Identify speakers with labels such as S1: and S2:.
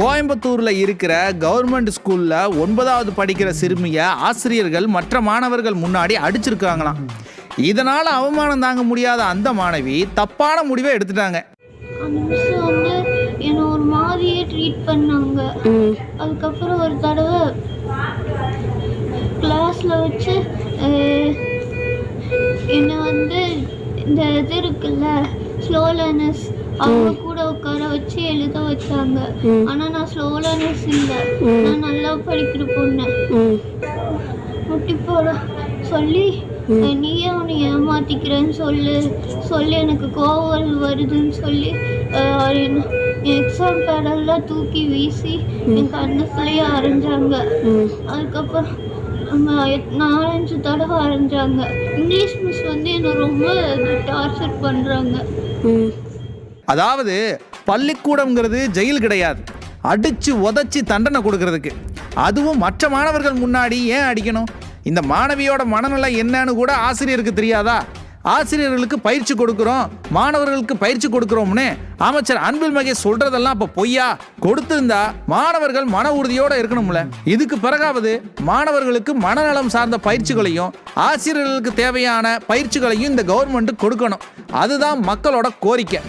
S1: கோயம்புத்தூர்ல இருக்கிற கவர்மெண்ட் ஸ்கூல்ல ஒன்பதாவது படிக்கிற சிறுமிய ஆசிரியர்கள் மற்ற மாணவர்கள் முன்னாடி அடிச்சிருக்காங்களாம் இதனால அவமானம் தாங்க முடியாத அந்த மாணவி தப்பான முடிவை எடுத்துட்டாங்க.
S2: அந்த மிஸ் வந்து என்னை ஒரு மாதிரியே ட்ரீட் பண்ணாங்க.
S3: ம்.
S2: அதுக்கப்புறம் ஒரு தடவை கிளாஸில் வச்சு என்னை வந்து இந்த இது இருக்குல்ல ஸ்லோ லேர்னர்ஸ் அவங்க உட்கார வச்சு எழுத வச்சாங்க
S3: ம்.
S2: ஆனால் நான் ஸ்லோ லேர்னர்ஸ் இல்லை நான் நல்லா படிக்கிற பொண்ணு. முட்டி போட சொல்லி நீயே உன்னை ஏமாத்திக்கிறேன்னு சொல்லு. சொல்லி எனக்கு கோவம் வருதுன்னு சொல்லி எக்ஸாம் பேடெல்லாம் தூக்கி வீசி என் கண்ணத்துலேயே அரைஞ்சாங்க. அதுக்கப்புறம் நாலஞ்சு தடவை அரைஞ்சாங்க. இங்கிலீஷ் மிஸ் வந்து என்னை ரொம்ப டார்ச்சர் பண்ணுறாங்க
S1: அதாவது பள்ளிக்கூடம்ங்கிறது ஜெயில் கிடையாது. அடித்து உதச்சி தண்டனை கொடுக்கறதுக்கு. அதுவும் மற்ற மாணவர்கள் முன்னாடி ஏன் அடிக்கணும்? இந்த மாணவியோட மனநிலை என்னன்னு கூட ஆசிரியருக்கு தெரியாதா? ஆசிரியர்களுக்கு பயிற்சி கொடுக்குறோம் மாணவர்களுக்கு பயிற்சி கொடுக்குறோம்னு அமைச்சர் அன்பில் மகேஷ் சொல்றதெல்லாம் அப்ப பொய்யா? கொடுத்திருந்தா மாணவர்கள் மன உறுதியோட இருக்கணும்ல. இதுக்கு பிறகாவது மாணவர்களுக்கு மனநலம் சார்ந்த பயிற்சிகளையும் ஆசிரியர்களுக்கு தேவையான பயிற்சிகளையும் இந்த கவர்மெண்ட் கொடுக்கணும். அதுதான் மக்களோட கோரிக்கை.